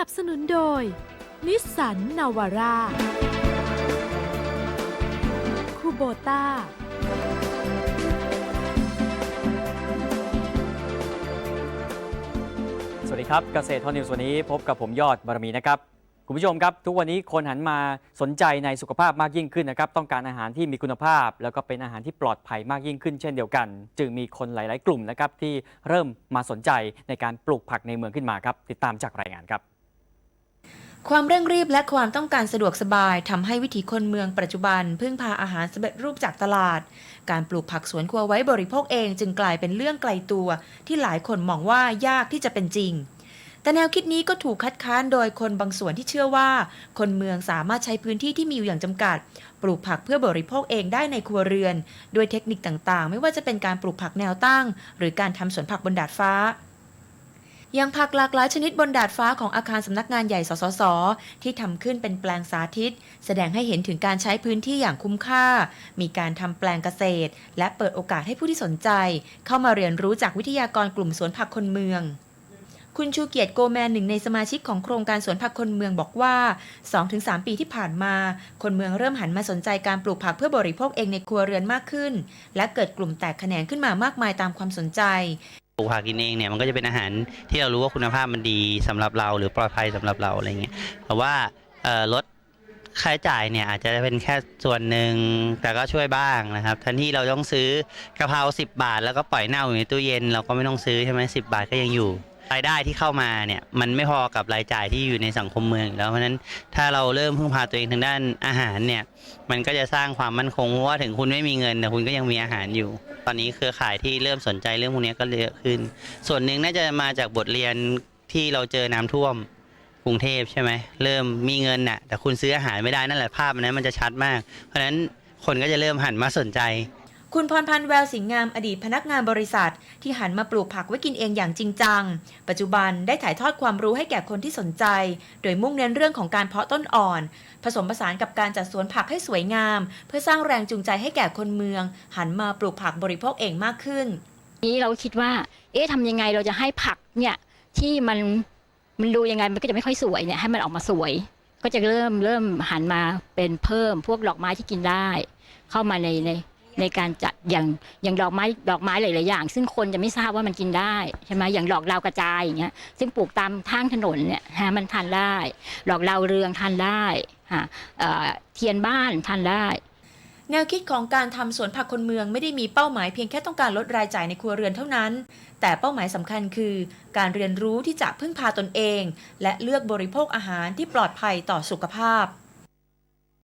สนับสนุนโดย นิสสันนาวาร่าคูโบต้า สวัสดีครับเกษตรทอนิวส์วันนี้พบกับผมยอดบารมีนะครับคุณผู้ชมครับ ทุกวันนี้คนหันมาสนใจในสุขภาพมากยิ่งขึ้นนะครับ ต้องการอาหารที่มีคุณภาพ แล้วก็เป็นอาหารที่ปลอดภัยมากยิ่งขึ้น เช่นเดียวกัน จึงมีคนหลาย ๆ กลุ่มนะครับที่เริ่มมาสนใจในการปลูกผักในเมืองขึ้นมาครับ ติดตามจากรายงานครับ ความเร่งรีบและความต้องการสะดวกสบายทำให้วิถีคนเมืองปัจจุบัน พึ่งพาอาหารสำเร็จรูปจากตลาด การปลูกผักสวนครัวไว้บริโภคเองจึงกลายเป็นเรื่องไกลตัว ที่หลายคนมองว่ายากที่จะเป็นจริง แต่แนวคิดนี้ก็ถูกคัดค้านโดยคนบางส่วนที่เชื่อว่า คนเมืองสามารถใช้พื้นที่ที่มีอยู่อย่างจำกัด ปลูกผักเพื่อบริโภคเองได้ในครัวเรือน ด้วยเทคนิคต่างๆ ไม่ว่าจะเป็นการปลูกผักแนวตั้ง หรือการทำสวนผักบนดาดฟ้า ยังผักหลากหลายชนิดบนดาดฟ้าของอาคารสำนักงานใหญ่สสส ที่ทำขึ้นเป็นแปลงสาธิต แสดงให้เห็นถึงการใช้พื้นที่อย่างคุ้มค่า มีการทำแปลงเกษตร และเปิดโอกาสให้ผู้ที่สนใจ เข้ามาเรียนรู้จากวิทยากรกลุ่มสวนผักคนเมืองคุณชูเกียรติโกแมนหนึ่งในสมาชิกของโครงการสวนผักคนเมืองบอกว่า 2-3 ปีที่ผ่านมา คนเมืองเริ่มหันมาสนใจการปลูกผักเพื่อบริโภคเองในครัวเรือนมากขึ้น และเกิดกลุ่มแตกแขนงขึ้นมามากมายตามความสนใจ ลูกผักกินเองเนี่ยมันก็จะเป็นอาหารที่เรารู้ว่าคุณภาพมันดีสำหรับเราหรือปลอดภัยสำหรับเราอะไรเงี้ยแต่ว่าลดค่าใช้จ่ายเนี่ยอาจจะเป็นแค่ส่วนหนึ่งแต่ก็ช่วยบ้างนะครับทันที่เราต้องซื้อกะเพรา10 บาท แล้วก็ปล่อยเน่าอยู่ในตู้เย็นเราก็ไม่ต้องซื้อใช่ไหมสิบาทก็ยังอยู่ รายได้ที่เข้ามาเนี่ยมันไม่พอกับรายจ่ายที่อยู่ในสังคมเมือง แล้วเพราะฉะนั้นถ้าเราเริ่มพึ่งพาตัวเองทางด้านอาหารเนี่ยมันก็จะสร้างความมั่นคงเพราะว่าถึงคุณไม่มีเงินแต่คุณก็ยังมีอาหารอยู่ ตอนนี้เครือข่ายที่เริ่มสนใจเรื่องพวกนี้ก็เยอะขึ้น ส่วนหนึ่งน่าจะมาจากบทเรียนที่เราเจอน้ำท่วมกรุงเทพใช่ไหมเริ่มมีเงินน่ะแต่คุณซื้ออาหารไม่ได้นั่นแหละภาพอันนั้นมันจะชัดมาก เพราะฉะนั้นคนก็จะเริ่มหันมาสนใจ คุณพรพันธ์แววสิงห์งามอดีตพนักงานบริษัท ที่หันมาปลูกผักไว้กินเองอย่างจริงจัง ปัจจุบันได้ถ่ายทอดความรู้ให้แก่คนที่สนใจ โดยมุ่งเน้นเรื่องของการเพาะต้นอ่อน ผสมผสานกับการจัดสวนผักให้สวยงาม เพื่อสร้างแรงจูงใจให้แก่คนเมือง หันมาปลูกผักบริโภคเองมากขึ้น นี้เราคิดว่า เอ๊ะทำยังไงเราจะให้ผักเนี่ยที่มันมันดูยังไงมันก็จะไม่ค่อยสวยเนี่ยให้มันออกมาสวย ก็จะเริ่มเริ่มหันมาเป็นเพิ่มพวกดอกไม้ที่กินได้ เข้ามาในใน ในการจัดอย่างอย่างดอกไม้ดอกไม้หลายๆอย่าง ซึ่งคนจะไม่ทราบว่ามันกินได้ใช่ไหมอย่างดอกดาวกระจายอย่างเงี้ยซึ่งปลูกตามทางถนนเนี่ยฮะมันทานได้ดอกดาวเรืองทานได้ฮะเอ่อเทียนบ้านทานได้แนวคิดของการทำสวนผักคนเมืองไม่ได้มีเป้าหมายเพียงแค่ต้องการลดรายจ่ายในครัวเรือนเท่านั้น แต่เป้าหมายสำคัญคือ การเรียนรู้ที่จะพึ่งพาตนเอง และเลือกบริโภคอาหารที่ปลอดภัยต่อสุขภาพ